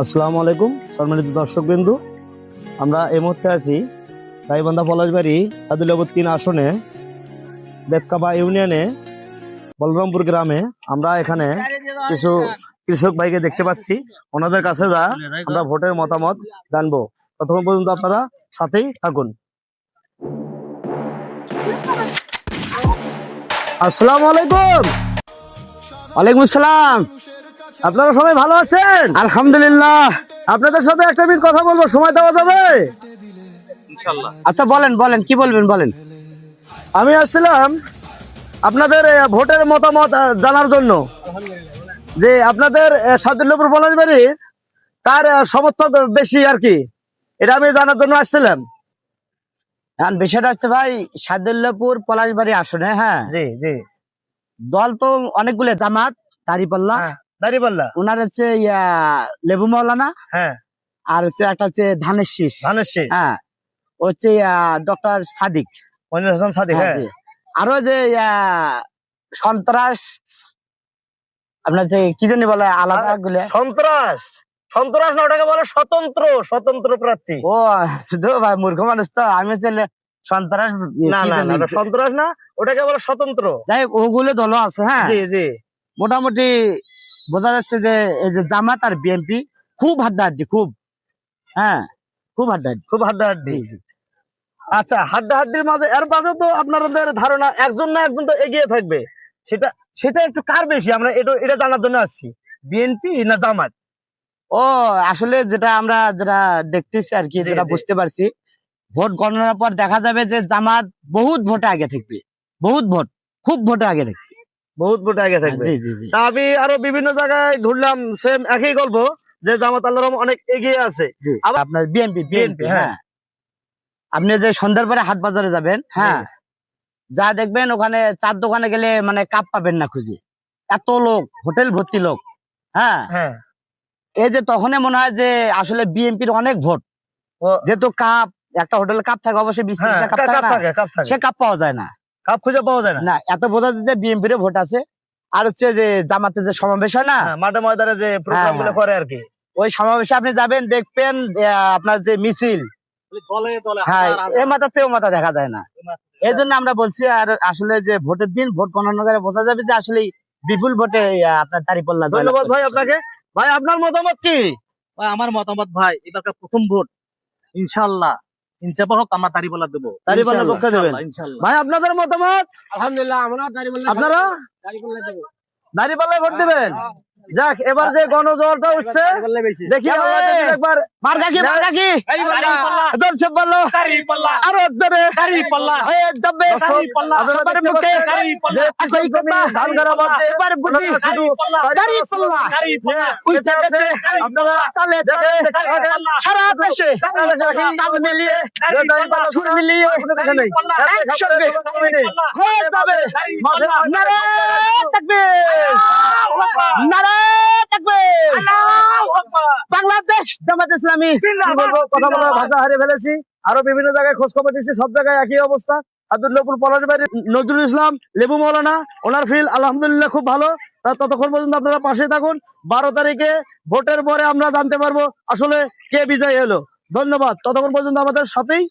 আসসালামু আলাইকুম, সম্মানিত দর্শক বিন্দু আমরা এই মুহূর্তে আছি গাইবান্ধা পলাশবাড়ি আদিলাবাদ তিন আসনে, বেতকাবা ইউনিয়নে, বলরামপুর গ্রামে। আমরা এখানে কিছু কৃষক ভাইকে দেখতে পাচ্ছি। ওনাদের কাছে যা আমরা ভোটের মতামত জানব। ততক্ষণ পর্যন্ত আপনারা সাথেই থাকুন। আসসালামু আলাইকুম। ওয়ালাইকুম আসসালাম। আপনারা সবাই ভালো আছেন? আলহামদুলিল্লাহ। আপনাদের সাথে একটা মিনিট কথা বলব সময় দেওয়া যাবে? আচ্ছা বলেন বলেন কি বলবেন বলেন? আমি আসছিলাম আপনাদের ভোটের মতামত জানার জন্য। যে আপনাদের সাদুল্লাপুর পলাশবাড়ির কার সমর্থক বেশি আর কি। এটা আমি জানার জন্য আসছিলাম। এখন বিষয়টা হচ্ছে ভাই সাদুল্লাপুর পলাশবাড়ি আসনে হ্যাঁ? জি জি। দল তো অনেকগুলো জামাত দাঁড়িপাল্লা। হ্যাঁ। দাঁড়িপাল্লা? ওনার হচ্ছে ইয়া লেবু মাওলানা হ্যাঁ। আর হচ্ছে একটা হচ্ছে ধানের শীষ। ধানের শেষ? হ্যাঁ। হচ্ছে ডক্টর সাদিক। মনির হাসান সাদিক হ্যাঁ, হ্যাঁ। আরও যে ইয়া, সন্ত্রাস আপনার যে কি জানি বলে আলাদা গুলো। সন্ত্রাস! সন্ত্রাস না ওটাকে বলে স্বতন্ত্র স্বতন্ত্র প্রার্থী। ও ভাই মূর্খ মানুষ তো আমি সন্ত্রাস না না না সন্ত্রাস না ওটাকে বলে স্বতন্ত্র। যাই হোক, ওগুলো দল আছে হ্যাঁ। জি জি। মোটামুটি বোঝা যাচ্ছে যে এই যে জামাত আর বিএনপি খুব হাড্ডাহাড্ডি খুব। হ্যাঁ খুব হাড্ডাহাড্ডি। খুব হাড্ডাহাড্ডি। আচ্ছা হাড্ডাহাড্ডির মাঝে এর মাঝে তো আপনাদের ধারণা একজন না একজন তো এগিয়ে থাকবে। সেটা সেটা একটু কার বেশি? আমরা এটা এটা জানার জন্য আসছি। বিএনপি না জামাত? ও আসলে যেটা আমরা যেটা দেখতেছি আর কি যেটা বুঝতে পারছি ভোট গণনার পর দেখা যাবে যে জামাত বহুত ভোটে আগে থাকবে। বহুত ভোট খুব ভোটে আগে থাকবে। বহুত ভোট আগে থাকবে। জি তা আমি আরও বিভিন্ন জায়গায় ঘুরলাম সেম একই গল্প যে জামাত আল্লাহ রহমান অনেক এগিয়ে আছে। আপনার বিএনপি বিএনপি হ্যাঁ। হ্যাঁ। আপনি যে সন্ধ্যার পরে হাট বাজারে যাবেন হ্যাঁ যা দেখবেন ওখানে চার দোকানে গেলে মানে কাপ পাবেন না খুঁজে। এত লোক হোটেল ভর্তি লোক হ্যাঁ। হ্যাঁ। এই যে তখনই মনে হয় যে আসলে বিএনপির অনেক ভোট। যেহেতু কাপ একটা হোটেলে কাপ থাকে অবশ্যই বিশ হ্যাঁ কাপ থাকে। সে কাপ পাওয়া যায় না। কাপ খুঁজে পাওয়া যায় না। না এত বোঝা যায় যে বিএনপির ভোট আছে। আর হচ্ছে যে জামাতে যে সমাবেশ হয় না? হ্যাঁ, মাঠে ময়দানে যে প্রোগ্রামগুলো হ্যাঁ। করে আর কি। ওই সমাবেশে আপনি যাবেন দেখবেন আহ, আপনার যে মিছিল। দলে দলে হ্যাঁ এ মাথা তেও মাথা দেখা যায় না। এই জন্য আমরা বলছি আর আসলে যে ভোটের দিন ভোট গণনা করে বোঝা যাবে যে আসলে বিপুল ভোটে আপনার দাঁড়িপাল্লা জয়লাভ ধন্যবাদ ভাই আপনাকে। ভাই আপনার মতামত কি? ভাই আমার মতামত ভাই এবারকার প্রথম ভোট ইনশাল্লাহ। ইনচাপা হোক আমরা দাঁড়িপাল্লা দেবো। দাঁড়িপাল্লা পক্ষে দেবেন। ভাই আপনাদের মতামত? আলহামদুলিল্লাহ আমরা আপনারা? দাঁড়িপাল্লায় ভোট দিবেন? যাক এবার যে গণজোয়ারটা উঠছে দেখি একবার। কি কি? আরও দেবে মুখে ধান বাদ এবার বুঝি আছে, আপনারা সারা দেশে মিলিয়ে সুর মিলিয়ে কোনো কিছু নেই। একসঙ্গে। একসঙ্গে। হয়ে যাবে। নারে! থাকবে নারে! থাকবে। বাংলাদেশ জামাত ইসলামী। কথা বলার ভাষা হারিয়ে ফেলেছি। আরও বিভিন্ন জায়গায় খোঁজ খবর দিচ্ছি সব জায়গায় একই অবস্থা। আব্দুল্লাপুর পলাশ বাড়ি নজরুল ইসলাম লেবু মৌলানা ওনার ফিল আলহামদুলিল্লাহ খুব ভালো। তা ততক্ষণ পর্যন্ত আপনারা পাশে থাকুন। বারো তারিখে ভোটের পরে আমরা জানতে পারব আসলে কে বিজয়ী হলো। ধন্যবাদ। ততক্ষণ পর্যন্ত আমাদের সাথেই